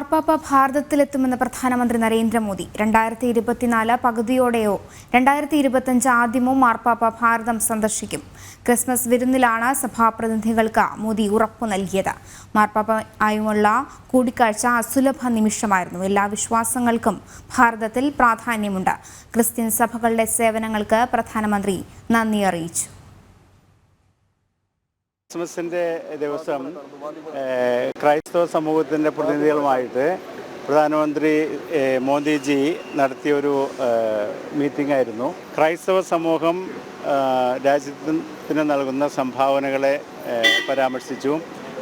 മാർപ്പാപ്പ ഭാരതത്തിലെത്തുമെന്ന് പ്രധാനമന്ത്രി നരേന്ദ്രമോദി. രണ്ടായിരത്തി ഇരുപത്തിനാല് പകുതിയോടെയോ രണ്ടായിരത്തി ഇരുപത്തിയഞ്ച് ആദ്യമോ മാർപ്പാപ്പ ഭാരതം സന്ദർശിക്കും. ക്രിസ്മസ് വിരുന്നിലാണ് സഭാപ്രതിനിധികൾക്ക് മോദി ഉറപ്പു നൽകിയത്. മാർപ്പാപ്പ ആയുമുള്ള കൂടിക്കാഴ്ച അസുലഭ നിമിഷമായിരുന്നു. എല്ലാ വിശ്വാസങ്ങൾക്കും ഭാരതത്തിൽ പ്രാധാന്യമുണ്ട്. ക്രിസ്ത്യൻ സഭകളുടെ സേവനങ്ങൾക്ക് പ്രധാനമന്ത്രി നന്ദി അറിയിച്ചു. ക്രിസ്മസിന്റെ ദിവസം ക്രൈസ്തവ സമൂഹത്തിന്റെ പ്രതിനിധികളുമായിട്ട് പ്രധാനമന്ത്രി മോദിജി നടത്തിയൊരു മീറ്റിംഗ് ആയിരുന്നു. ക്രൈസ്തവ സമൂഹം രാജ്യത്തിന് നൽകുന്ന സംഭാവനകളെ പരാമർശിച്ചു.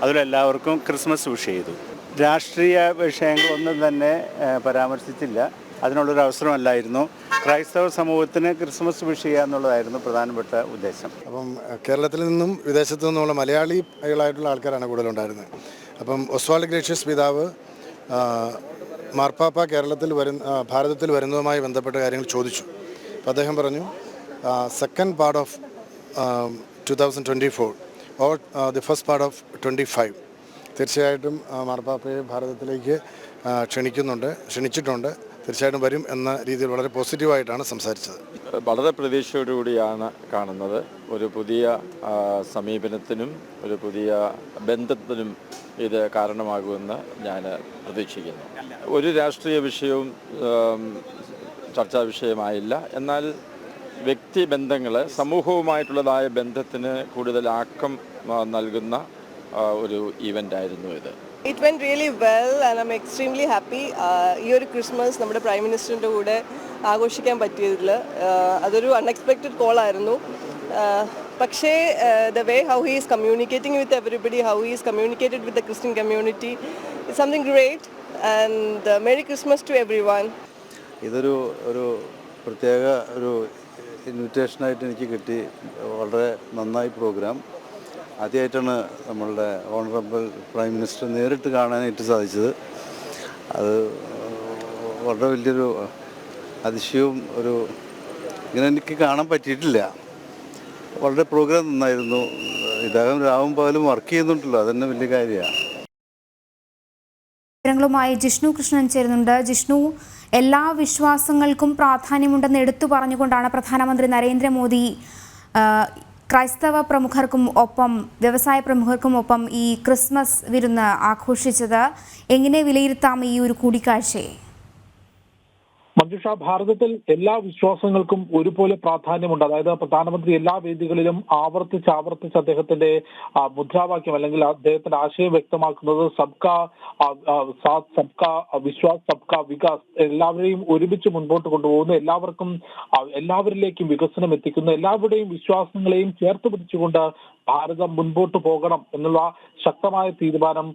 അതിലെല്ലാവർക്കും ക്രിസ്മസ് വിഷ് ചെയ്തു. രാഷ്ട്രീയ വിഷയങ്ങളൊന്നും തന്നെ പരാമർശിച്ചില്ല. അതിനുള്ളൊരു അവസരമല്ലായിരുന്നു. ക്രൈസ്തവ സമൂഹത്തിന് ക്രിസ്മസ് വിഷ് ചെയ്യുക എന്നുള്ളതായിരുന്നു പ്രധാനപ്പെട്ട ഉദ്ദേശം. അപ്പം കേരളത്തിൽ നിന്നും വിദേശത്തു നിന്നുമുള്ള മലയാളികളായിട്ടുള്ള ആൾക്കാരാണ് കൂടുതലുണ്ടായിരുന്നത്. അപ്പം ഒസ്വാൾഡ് ഗ്രേഷ്യസ് പിതാവ് മാർപ്പാപ്പ കേരളത്തിൽ വരുന്ന ഭാരതത്തിൽ വരുന്നതുമായി ബന്ധപ്പെട്ട കാര്യങ്ങൾ ചോദിച്ചു. അപ്പോൾ അദ്ദേഹം പറഞ്ഞു second part of two thousand twenty four or the first part of twenty five തീർച്ചയായിട്ടും മാർപ്പാപ്പയെ ഭാരതത്തിലേക്ക് ക്ഷണിക്കുന്നുണ്ട് ക്ഷണിച്ചിട്ടുണ്ട്. തീർച്ചയായിട്ടും വരും എന്ന രീതിയിൽ വളരെ പോസിറ്റീവായിട്ടാണ് സംസാരിച്ചത്. വളരെ പ്രതീക്ഷയോടുകൂടിയാണ് കാണുന്നത്. ഒരു പുതിയ സമീപനത്തിനും ഒരു പുതിയ ബന്ധത്തിനും ഇത് കാരണമാകുമെന്ന് ഞാൻ പ്രതീക്ഷിക്കുന്നു. ഒരു രാഷ്ട്രീയ വിഷയവും ചർച്ചാ വിഷയമായില്ല. എന്നാൽ വ്യക്തി ബന്ധങ്ങൾ സമൂഹവുമായിട്ടുള്ളതായ ബന്ധത്തിന് കൂടുതൽ ആക്കം നൽകുന്ന ഒരു ഈവന്റായിരുന്നു ഇത്. It went really well and I'm extremely happy ഈ ഒരു ക്രിസ്മസ് നമ്മുടെ പ്രൈം മിനിസ്റ്ററിന്റെ കൂടെ ആഘോഷിക്കാൻ പറ്റിയതിൽ അതൊരു അൺഎക്സ്പെക്റ്റഡ് കോൾ ആയിരുന്നു. Uh, പക്ഷേ the way how he's communicating with everybody how he's communicated with the Christian community something great and merry Christmas to everyone ഇതൊരു ഒരു പ്രത്യേക ഒരു ഇൻവിറ്റേഷനായിട്ട് എനിക്ക് കിട്ടി. വളരെ നന്നായി പ്രോഗ്രാം ആദ്യമായിട്ടാണ് നമ്മളുടെ ഓണറബിൾ പ്രൈം മിനിസ്റ്റർ നേരിട്ട് കാണാനായിട്ട് സാധിച്ചത്. അത് വളരെ വലിയൊരു അതിശയവും ഒരു ഇങ്ങനെ എനിക്ക് കാണാൻ പറ്റിയിട്ടില്ല. വളരെ പ്രോഗ്രാം നന്നായിരുന്നു. ഇദ്ദേഹം രാവും പകലും വർക്ക് ചെയ്യുന്നുണ്ടല്ലോ അതന്നെ വലിയ കാര്യമാണ് വിവരങ്ങളുമായി ജിഷ്ണു കൃഷ്ണൻ ചേരുന്നുണ്ട്. ജിഷ്ണു എല്ലാ വിശ്വാസങ്ങൾക്കും പ്രാധാന്യമുണ്ടെന്ന് എടുത്തു പറഞ്ഞുകൊണ്ടാണ് പ്രധാനമന്ത്രി നരേന്ദ്രമോദി ക്രൈസ്തവ പ്രമുഖർക്കും ഒപ്പം വ്യവസായ പ്രമുഖർക്കും ഒപ്പം ഈ ക്രിസ്മസ് വിരുന്ന് ആഘോഷിച്ചത് എങ്ങനെ വിലയിരുത്താം ഈ ഒരു കൂടിക്കാഴ്ചയെ? മഞ്ജുഷ ഭാരതത്തിൽ എല്ലാ വിശ്വാസങ്ങൾക്കും ഒരുപോലെ പ്രാധാന്യമുണ്ട്. അതായത് പ്രധാനമന്ത്രി എല്ലാ വേദികളിലും ആവർത്തിച്ച് ആവർത്തിച്ച് അദ്ദേഹത്തിന്റെ മുദ്രാവാക്യം അല്ലെങ്കിൽ അദ്ദേഹത്തിന്റെ ആശയം വ്യക്തമാക്കുന്നത് സബ്കാ സബ്കാ വിശ്വാസ് സബ്കാ വികാസ് എല്ലാവരെയും ഒരുമിച്ച് മുൻപോട്ട് കൊണ്ടുപോകുന്നു. എല്ലാവർക്കും എല്ലാവരിലേക്കും വികസനം എത്തിക്കുന്നു. എല്ലാവരുടെയും വിശ്വാസങ്ങളെയും ചേർത്ത് പിടിച്ചുകൊണ്ട് ഭാരതം മുൻപോട്ട് പോകണം എന്നുള്ള ശക്തമായ തീരുമാനം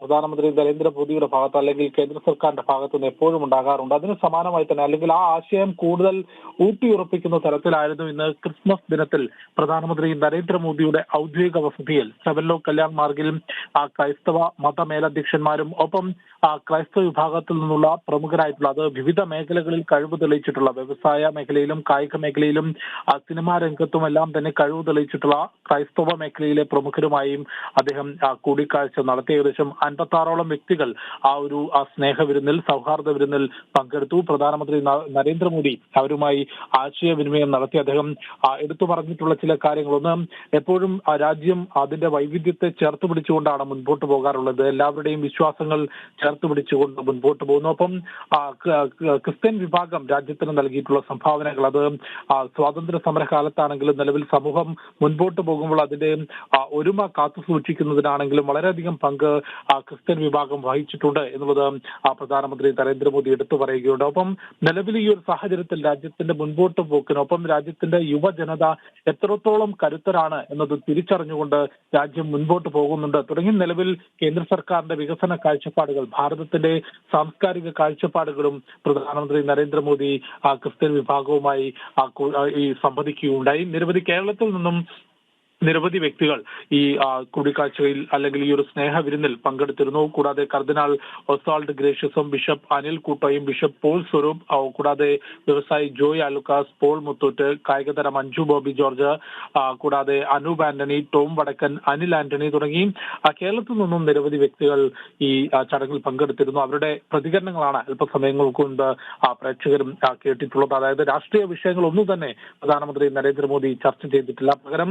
പ്രധാനമന്ത്രി നരേന്ദ്രമോദിയുടെ ഭാഗത്ത് അല്ലെങ്കിൽ കേന്ദ്ര സർക്കാരിന്റെ ഭാഗത്തുനിന്ന് എപ്പോഴും ഉണ്ടാകാറുണ്ട്. അതിന് സമാനമായി തന്നെ അല്ലെങ്കിൽ ആ ആശയം കൂടുതൽ ഊട്ടിയുറപ്പിക്കുന്ന തരത്തിലായിരുന്നു ഇന്ന് ക്രിസ്മസ് ദിനത്തിൽ പ്രധാനമന്ത്രി നരേന്ദ്രമോദിയുടെ ഔദ്യോഗിക വസതിയിൽ. സെവൻലോ കല്യാൺ മാർഗിലും ക്രൈസ്തവ മത മേലധ്യക്ഷന്മാരും ഒപ്പം ആ ക്രൈസ്തവ വിഭാഗത്തിൽ നിന്നുള്ള പ്രമുഖരായിട്ടുള്ള അത് വിവിധ മേഖലകളിൽ കഴിവ് തെളിയിച്ചിട്ടുള്ള വ്യവസായ മേഖലയിലും കായിക മേഖലയിലും സിനിമാ രംഗത്തും എല്ലാം തന്നെ കഴിവ് തെളിയിച്ചിട്ടുള്ള ക്രൈസ്തവ മേഖലയിലെ പ്രമുഖരുമായും അദ്ദേഹം കൂടിക്കാഴ്ച നടത്തി. ഏകദേശം അൻപത്തി ആറോളം വ്യക്തികൾ ആ ഒരു സ്നേഹ വിരുന്നിൽ സൗഹാർദ്ദ വിരുന്നിൽ പങ്കെടുത്തു. പ്രധാനമന്ത്രി നരേന്ദ്രമോദി അവരുമായി ആശയവിനിമയം നടത്തി. അദ്ദേഹം എടുത്തു പറഞ്ഞിട്ടുള്ള ചില കാര്യങ്ങൾ ഒന്ന് എപ്പോഴും രാജ്യം അതിന്റെ വൈവിധ്യത്തെ ചേർത്ത് പിടിച്ചുകൊണ്ടാണ് മുൻപോട്ട് പോകാറുള്ളത്. എല്ലാവരുടെയും വിശ്വാസങ്ങൾ ചേർത്ത് പിടിച്ചുകൊണ്ട് മുൻപോട്ട് പോകുന്നു. ഒപ്പം ക്രിസ്ത്യൻ വിഭാഗം രാജ്യത്തിന് നൽകിയിട്ടുള്ള സംഭാവനകൾ അത് സ്വാതന്ത്ര്യ സമര കാലത്താണെങ്കിലും നിലവിൽ സമൂഹം മുൻപോട്ട് പോകുമ്പോൾ അതിന്റെ ഒരുമ കാത്തു സൂക്ഷിക്കുന്നതിനാണെങ്കിലും വളരെയധികം പങ്ക് ക്രിസ്ത്യൻ വിഭാഗം വഹിച്ചിട്ടുണ്ട് എന്നുള്ളത് പ്രധാനമന്ത്രി നരേന്ദ്രമോദി എടുത്തു പറയുകയുണ്ട്. ഒപ്പം നിലവിൽ ഈ ഒരു സാഹചര്യത്തിൽ രാജ്യത്തിന്റെ മുൻപോട്ട് പോക്കിനൊപ്പം രാജ്യത്തിന്റെ യുവജനത എത്രത്തോളം കരുത്തരാണ് എന്നത് തിരിച്ചറിഞ്ഞുകൊണ്ട് രാജ്യം മുൻപോട്ട് പോകുന്നുണ്ട്. തുടങ്ങി നിലവിൽ കേന്ദ്ര സർക്കാരിന്റെ വികസന കാഴ്ചപ്പാടുകൾ ഭാരതത്തിന്റെ സാംസ്കാരിക കാഴ്ചപ്പാടുകളും പ്രധാനമന്ത്രി നരേന്ദ്രമോദി ക്രിസ്ത്യൻ വിഭാഗവുമായി ഈ സംവദിക്കുകയുണ്ടായി. നിരവധി കേരളത്തിൽ നിന്നും നിരവധി വ്യക്തികൾ ഈ കൂടിക്കാഴ്ചയിൽ അല്ലെങ്കിൽ ഈ ഒരു സ്നേഹ വിരുന്നിൽ പങ്കെടുത്തിരുന്നു. കൂടാതെ കർദിനാൾ ഒസാൾഡ് ഗ്രേഷ്യസും ബിഷപ്പ് അനിൽ കൂട്ടയും ബിഷപ്പ് പോൾ സ്വരൂപ് കൂടാതെ വ്യവസായി ജോയ് അലുക്കാസ് പോൾ മുത്തൂറ്റ് കായികതരം അഞ്ജു ബോബി ജോർജ് കൂടാതെ അനൂപ് ആന്റണി ടോം വടക്കൻ അനിൽ ആന്റണി തുടങ്ങി കേരളത്തിൽ നിന്നും നിരവധി വ്യക്തികൾ ഈ ചടങ്ങിൽ പങ്കെടുത്തിരുന്നു. അവരുടെ പ്രതികരണങ്ങളാണ് അല്പസമയങ്ങൾക്ക് മുൻപ് പ്രേക്ഷകരും കേട്ടിട്ടുള്ളത്. അതായത് രാഷ്ട്രീയ വിഷയങ്ങളൊന്നും തന്നെ പ്രധാനമന്ത്രി നരേന്ദ്രമോദി ചർച്ച ചെയ്തിട്ടില്ല. പകരം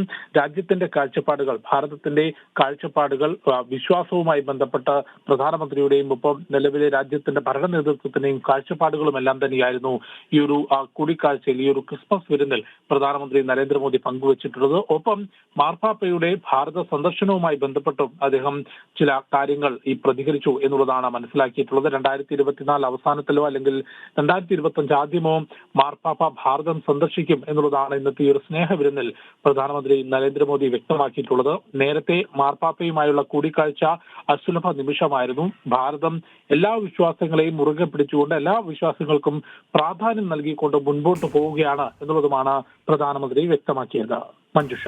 രാജ്യത്തിന്റെ കാഴ്ചപ്പാടുകൾ ഭാരതത്തിന്റെ കാഴ്ചപ്പാടുകൾ വിശ്വാസവുമായി ബന്ധപ്പെട്ട പ്രധാനമന്ത്രിയുടെയും ഒപ്പം നിലവിലെ രാജ്യത്തിന്റെ ഭരണ നേതൃത്വത്തിന്റെയും കാഴ്ചപ്പാടുകളും എല്ലാം തന്നെയായിരുന്നു ഈ ഒരു കൂടിക്കാഴ്ചയിൽ ഈ ഒരു ക്രിസ്മസ് വിരുന്നിൽ പ്രധാനമന്ത്രി നരേന്ദ്രമോദി പങ്കുവച്ചിട്ടുള്ളത്. ഒപ്പം മാർപ്പാപ്പയുടെ ഭാരത സന്ദർശനവുമായി ബന്ധപ്പെട്ടും അദ്ദേഹം ചില കാര്യങ്ങൾ ഈ പ്രതികരിച്ചു എന്നുള്ളതാണ് മനസ്സിലാക്കിയിട്ടുള്ളത്. രണ്ടായിരത്തി ഇരുപത്തിനാല് അവസാനത്തിലോ അല്ലെങ്കിൽ രണ്ടായിരത്തി ഇരുപത്തി ആദ്യമോ മാർപ്പാപ്പ ഭാരതം സന്ദർശിക്കും എന്നുള്ളതാണ് ഇന്നത്തെ ഈ ഒരു സ്നേഹ വിരുന്നിൽ പ്രധാനമന്ത്രി നരേന്ദ്രമോദി വ്യക്തമാക്കിയിട്ടുള്ളത്. നേരത്തെ മാർപ്പാപ്പയുമായുള്ള കൂടിക്കാഴ്ച അസുലഭ നിമിഷമായിരുന്നു. ഭാരതം എല്ലാ വിശ്വാസങ്ങളെയും മുറുകെ പിടിച്ചുകൊണ്ട് എല്ലാ വിശ്വാസങ്ങൾക്കും പ്രാധാന്യം നൽകിക്കൊണ്ട് മുൻപോട്ട് പോവുകയാണ് എന്നുള്ളതുമാണ് പ്രധാനമന്ത്രി വ്യക്തമാക്കിയത്. മഞ്ജുഷ.